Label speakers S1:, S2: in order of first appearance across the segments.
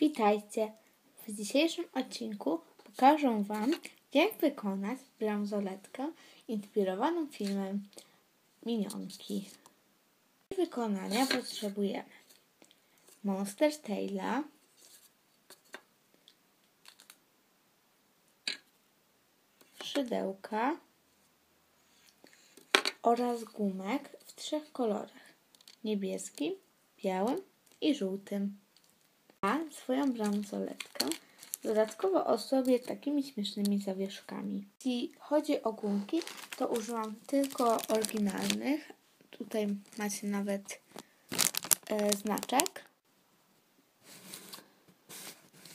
S1: Witajcie! W dzisiejszym odcinku pokażę Wam, jak wykonać bransoletkę inspirowaną filmem Minionki. Do wykonania potrzebujemy Monster Taila, szydełka oraz gumek w trzech kolorach niebieskim, białym i żółtym. Swoją bransoletkę dodatkowo ozdobię takimi śmiesznymi zawieszkami. Jeśli chodzi o gumki, to użyłam tylko oryginalnych. Tutaj macie nawet e, znaczek.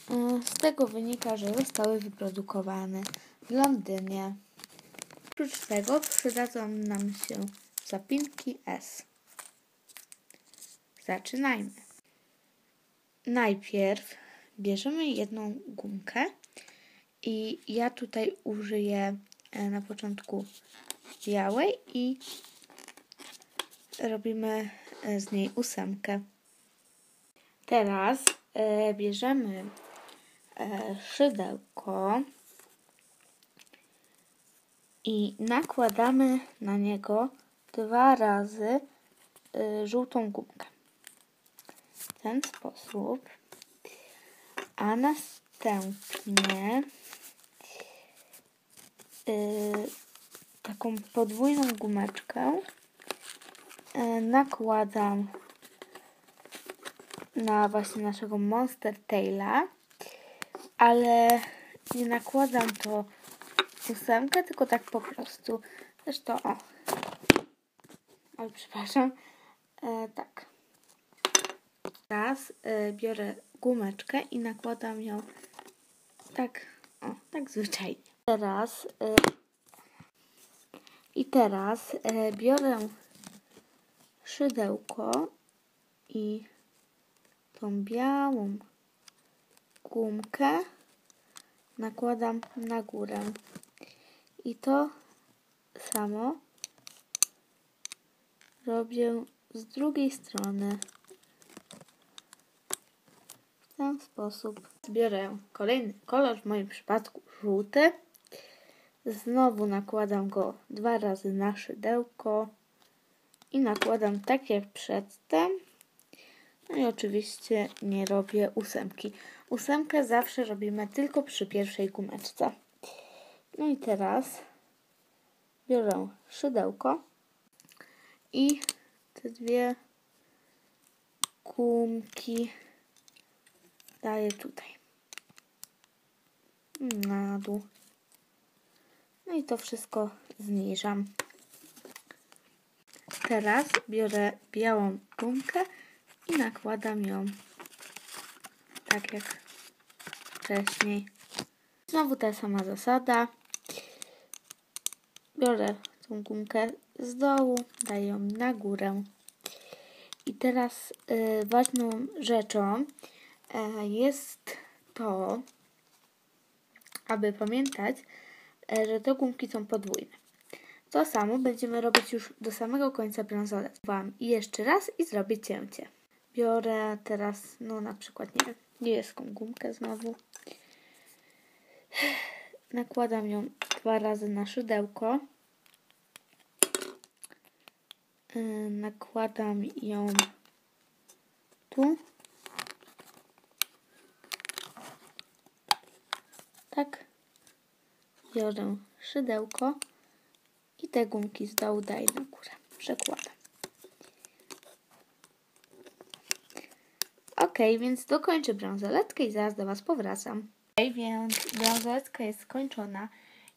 S1: E, z tego wynika, że zostały wyprodukowane w Londynie. Oprócz tego przydadzą nam się zapinki S. Zaczynajmy. Najpierw bierzemy jedną gumkę i ja tutaj użyję e, na początku białej i robimy e, z niej ósemkę. Teraz e, bierzemy szydełko i nakładamy na niego dwa razy żółtą gumkę ten sposób, a następnie yy, taką podwójną gumeczkę yy, nakładam na właśnie naszego Monster Taila, ale nie nakładam to ósemkę, tylko tak po prostu. Zresztą o. Ale przepraszam. E, tak. Teraz y, biorę gumeczkę i nakładam ją tak, o, tak zwyczajnie. Teraz y, i teraz y, biorę szydełko i tą białą gumkę nakładam na górę. I to samo robię z drugiej strony ten sposób. Zbiorę kolejny kolor, w moim przypadku żółty. Znowu nakładam go dwa razy na szydełko i nakładam tak jak przedtem. No i oczywiście nie robię ósemki. Ósemkę zawsze robimy tylko przy pierwszej gumeczce. No i teraz biorę szydełko i te dwie gumki daję tutaj. Na dół. No i to wszystko zniżam. Teraz biorę białą gumkę i nakładam ją tak jak wcześniej. Znowu ta sama zasada. Biorę tą gumkę z dołu, daję ją na górę. I teraz y, ważną rzeczą jest to, aby pamiętać, e, że te gumki są podwójne. To samo będziemy robić już do samego końca bransolet. Wam jeszcze raz i zrobię cięcie. Biorę teraz, no na przykład, nie niebieską gumkę znowu. Nakładam ją dwa razy na szydełko. E, nakładam ją tu tak biorę szydełko i te gumki z dołu daję na górę. Przekładam. Ok, więc dokończę bransoletkę i zaraz do Was powracam. Ok, więc bransoletka jest skończona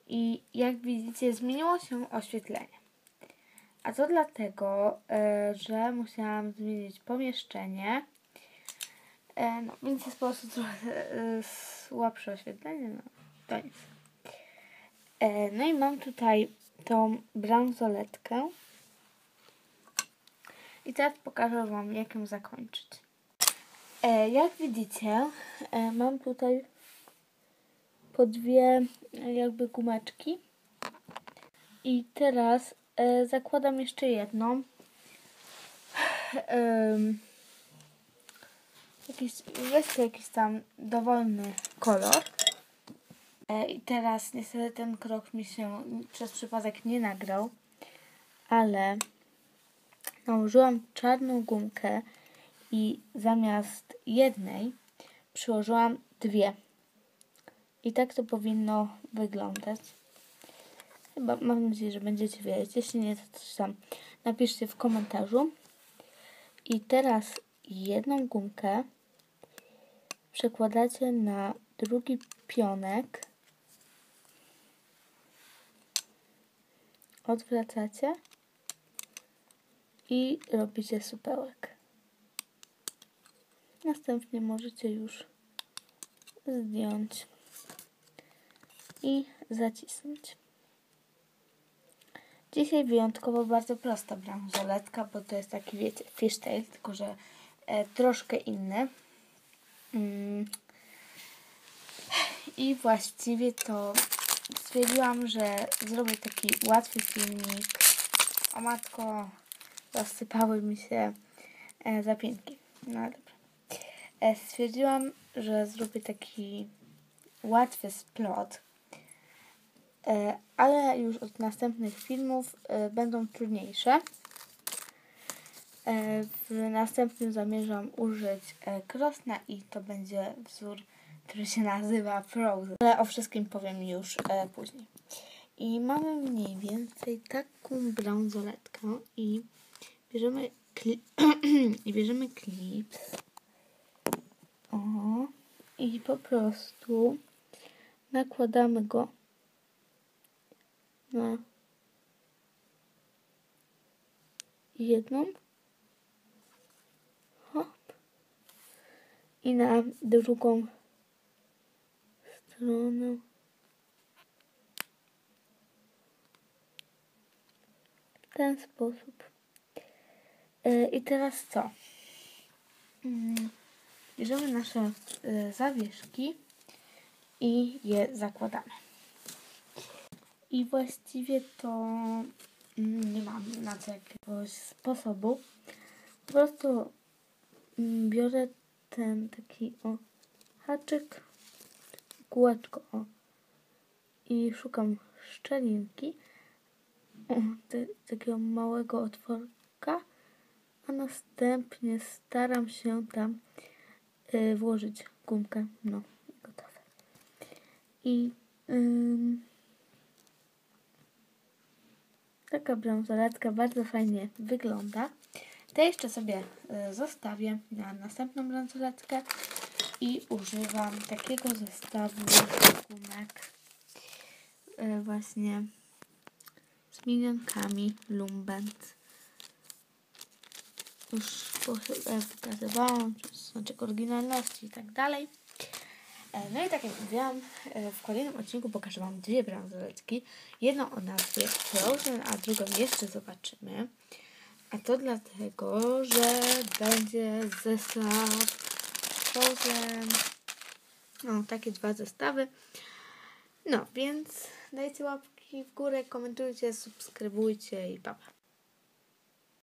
S1: i jak widzicie zmieniło się oświetlenie. A to dlatego, e, że musiałam zmienić pomieszczenie. E, no, więc jest po prostu trochę e, słabsze oświetlenie. No to nic. E, no i mam tutaj tą bransoletkę. I teraz pokażę Wam, jak ją zakończyć. E, jak widzicie, e, mam tutaj po dwie jakby gumeczki. I teraz zakładam jeszcze jedną. jakiś, weźcie jakiś tam dowolny kolor. E, I teraz niestety ten krok mi się przez przypadek nie nagrał, ale nałożyłam czarną gumkę i zamiast jednej przyłożyłam dwie. I tak to powinno wyglądać. Chyba mam nadzieję, że będziecie wiedzieć. Jeśli nie, to coś tam napiszcie w komentarzu. I teraz jedną gumkę przekładacie na drugi pionek. Odwracacie i robicie supełek. Następnie możecie już zdjąć i zacisnąć. Dzisiaj wyjątkowo bardzo prosta bransoletka, bo to jest taki, wiecie, fishtail, tylko że e, troszkę inny. Mm. I właściwie to stwierdziłam, że zrobię taki łatwy filmik. O matko, rozsypały mi się e, zapiętki. No dobra. E, stwierdziłam, że zrobię taki łatwy splot, e, ale już od następnych filmów e, będą trudniejsze. E, w następnym zamierzam użyć e, krosna i to będzie wzór, który się nazywa Frozen. Ale o wszystkim powiem już e, później. I mamy mniej więcej taką bransoletkę i bierzemy, kli i bierzemy klips. O, i po prostu nakładamy go na jedną hop i na drugą stronę w ten sposób. E, I teraz co? Mm, Bierzemy nasze e, zawieszki i je zakładamy. I właściwie to mm, nie mam na to jakiegoś sposobu. Po prostu mm, biorę ten taki o haczyk, kółeczko o i szukam szczelinki o, te, takiego małego otworka, a następnie staram się tam y, włożyć gumkę. No, gotowe. I taka bransoletka bardzo fajnie wygląda. To jeszcze sobie y, zostawię na następną bransoletkę i używam takiego zestawu gumek y, właśnie z minionkami Lumbent. Już po- e, pokazywałam, czy znaczek oryginalności i tak dalej. E, No i tak jak mówiłam, e, w kolejnym odcinku pokażę Wam dwie bransoletki. Jedną o nazwie Frozen, a drugą jeszcze zobaczymy. A to dlatego, że będzie zestaw Frozen. No, takie dwa zestawy. No, więc dajcie łapki w górę, komentujcie, subskrybujcie i pa. pa.